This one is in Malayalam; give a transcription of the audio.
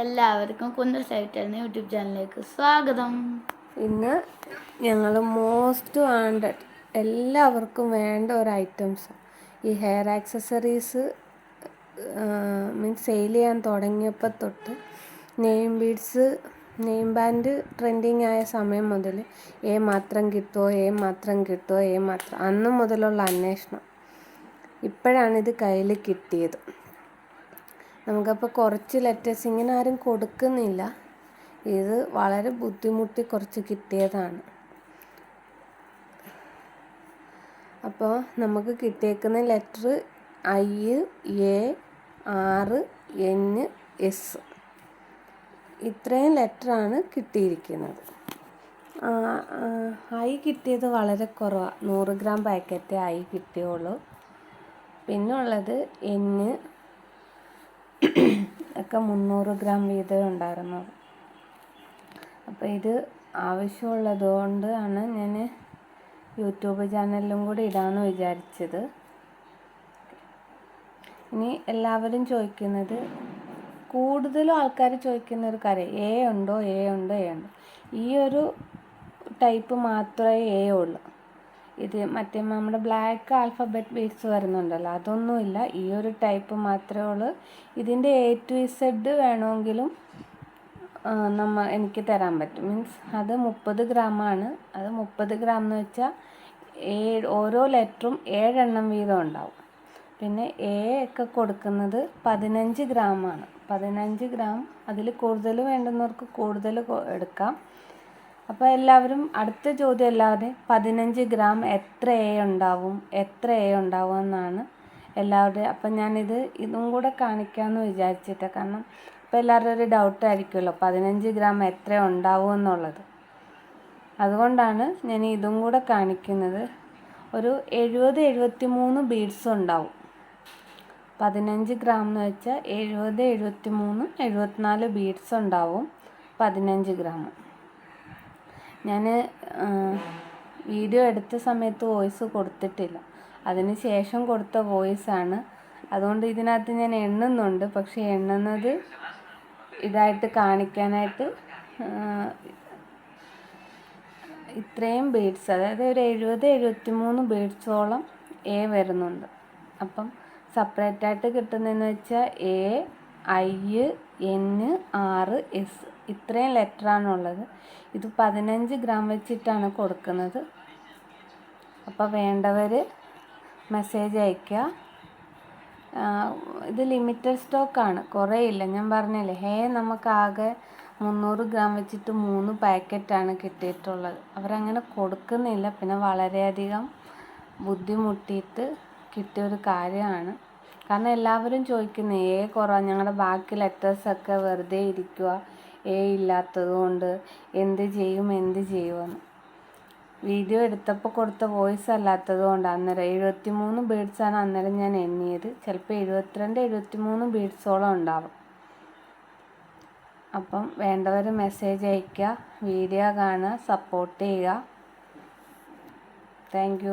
എല്ലാവർക്കും കുന്നൽ സൈറ്റലിന് യൂട്യൂബ് ചാനലിലേക്ക് സ്വാഗതം. ഇന്ന് ഞങ്ങൾ മോസ്റ്റ് വാണ്ടഡ് എല്ലാവർക്കും വേണ്ട ഒരു ഐറ്റംസ് ഈ ഹെയർ ആക്സസറീസ് മീൻസ് സെയിൽ ചെയ്യാൻ തുടങ്ങിയപ്പോൾ തൊട്ട് name beads name band trending ആയ സമയം മുതൽ ഏ മാത്രം കിട്ടുമോ ഏ മാത്രം കിട്ടുമോ ഏ മാത്രം അന്ന് മുതലുള്ള അന്വേഷണം. ഇപ്പോഴാണ് ഇത് കയ്യിൽ കിട്ടിയത്. നമുക്കപ്പോൾ കുറച്ച് ലെറ്റേഴ്സ് ഇങ്ങനെ ആരും കൊടുക്കുന്നില്ല. ഇത് വളരെ ബുദ്ധിമുട്ടി കുറച്ച് കിട്ടിയതാണ്. അപ്പോൾ നമുക്ക് കിട്ടിയേക്കുന്ന letter I A R N S ഇത്രയും ലെറ്ററാണ് കിട്ടിയിരിക്കുന്നത്. ഐ കിട്ടിയത് വളരെ കുറവാണ് നൂറ് ഗ്രാം പാക്കറ്റ് ഐ കിട്ടിയുള്ളൂ പിന്നെ ഉള്ളത് എന്ന് ഒക്കെ മുന്നൂറ് ഗ്രാം വീതം ഉണ്ടായിരുന്നത് അപ്പോൾ ഇത് ആവശ്യമുള്ളത് കൊണ്ടാണ് ഞാൻ യൂട്യൂബ് ചാനലിലും കൂടി ഇടാമെന്ന് വിചാരിച്ചത്. ഇനി എല്ലാവരും ചോദിക്കുന്നത് കൂടുതലും ആൾക്കാർ ചോദിക്കുന്ന ഒരു കാര്യം എ ഉണ്ടോ എ ഉണ്ടോ എ ഉണ്ടോ? ഈ ഒരു ടൈപ്പ് മാത്രമേ എ ഉള്ളൂ. ഇത് മറ്റേ നമ്മുടെ ബ്ലാക്ക് ആൽഫബറ്റ് ബീഡ്സ് വരുന്നുണ്ടല്ലോ. അതൊന്നുമില്ല. ഈ ഒരു ടൈപ്പ് മാത്രമേ ഉള്ളൂ. ഇതിന്റെ എ ടു ഇസഡ് വേണമെങ്കിലും നമ്മ എനിക്ക് തരാൻ പറ്റും. മീൻസ് അത് മുപ്പത് ഗ്രാമാണ് അത് മുപ്പത് ഗ്രാം എന്ന് വെച്ചാൽ ഏഴ് ഓരോ ലെറ്ററും ഏഴെണ്ണം വീതം ഉണ്ടാവും. പിന്നെ എ ഒക്കെ കൊടുക്കുന്നത് പതിനഞ്ച് ഗ്രാമാണ് പതിനഞ്ച് ഗ്രാം അതിൽ കൂടുതൽ വേണ്ടുന്നവർക്ക് കൂടുതൽ എടുക്കാം. അപ്പോൾ എല്ലാവരും അടുത്ത ചോദ്യം എല്ലാവരും പതിനഞ്ച് ഗ്രാം എത്ര എ ഉണ്ടാവും? എത്ര എ ഉണ്ടാവും എന്നാണ് എല്ലാവരുടെയും അപ്പം ഞാനിത് ഇതും കൂടെ കാണിക്കാമെന്ന് വിചാരിച്ചിട്ട്. കാരണം ഇപ്പോൾ എല്ലാവരുടെ ഒരു ഡൗട്ട് ആയിരിക്കുമല്ലോ പതിനഞ്ച് ഗ്രാം എത്ര ഉണ്ടാവും എന്നുള്ളത്. അതുകൊണ്ടാണ് ഞാൻ ഇതും കൂടെ കാണിക്കുന്നത്. ഒരു എഴുപത് എഴുപത്തി മൂന്ന് ബീഡ്സ് ഉണ്ടാവും. പതിനഞ്ച് ഗ്രാം എന്ന് വെച്ചാൽ എഴുപത് എഴുപത്തി മൂന്ന് എഴുപത്തിനാല് ബീഡ്സ് ഉണ്ടാവും പതിനഞ്ച് ഗ്രാം. ഞാൻ വീഡിയോ എടുത്ത സമയത്ത് വോയിസ് കൊടുത്തിട്ടില്ല. അതിന് ശേഷം കൊടുത്ത വോയിസാണ്. അതുകൊണ്ട് ഇതിനകത്ത് ഞാൻ എണ്ണുന്നുണ്ട്. പക്ഷേ എണ്ണുന്നത് ഇതായിട്ട് കാണിക്കാനായിട്ട് ഇത്രയും ബീഡ്സ് അതായത് ഒരു എഴുപത് എഴുപത്തി മൂന്ന് ബീഡ്സോളം എ വരുന്നുണ്ട്. അപ്പം സെപ്പറേറ്റ് ആയിട്ട് കിട്ടുന്നതെന്ന് വെച്ചാൽ A I N R S ഇത്രയും ലെറ്ററാണുള്ളത്. ഇത് പതിനഞ്ച് ഗ്രാം വെച്ചിട്ടാണ് കൊടുക്കുന്നത്. അപ്പോൾ വേണ്ടവർ മെസ്സേജ് അയയ്ക്കുക. ഇത് ലിമിറ്റഡ് സ്റ്റോക്കാണ്. കുറേ ഇല്ല ഞാൻ പറഞ്ഞല്ലേ ഹേ നമുക്കാകെ മുന്നൂറ് ഗ്രാം വെച്ചിട്ട് മൂന്ന് പാക്കറ്റാണ് കിട്ടിയിട്ടുള്ളത്. അവരങ്ങനെ കൊടുക്കുന്നില്ല. പിന്നെ വളരെയധികം ബുദ്ധിമുട്ടിയിട്ട് കിട്ടിയൊരു കാര്യമാണ്. കാരണം എല്ലാവരും ചോദിക്കുന്നത് ഏ കുറവാ? ഞങ്ങളുടെ ബാക്കി ലെറ്റേഴ്സൊക്കെ വെറുതെ ഇരിക്കുക എ ഇല്ലാത്തത് കൊണ്ട് എന്ത് ചെയ്യും എന്ത് ചെയ്യുമെന്ന് വീഡിയോ എടുത്തപ്പോൾ കൊടുത്ത വോയിസ് അല്ലാത്തത് കൊണ്ട് അന്നേരം എഴുപത്തി മൂന്ന് ബീഡ്സാണ് അന്നേരം ഞാൻ എണ്ണിയത്. ചിലപ്പോൾ എഴുപത്തിരണ്ട് എഴുപത്തി മൂന്ന് ബീഡ്സോളം ഉണ്ടാവും. അപ്പം വേണ്ടവർ മെസ്സേജ് അയയ്ക്കുക വീഡിയോ കാണുക സപ്പോർട്ട് ചെയ്യുക. താങ്ക്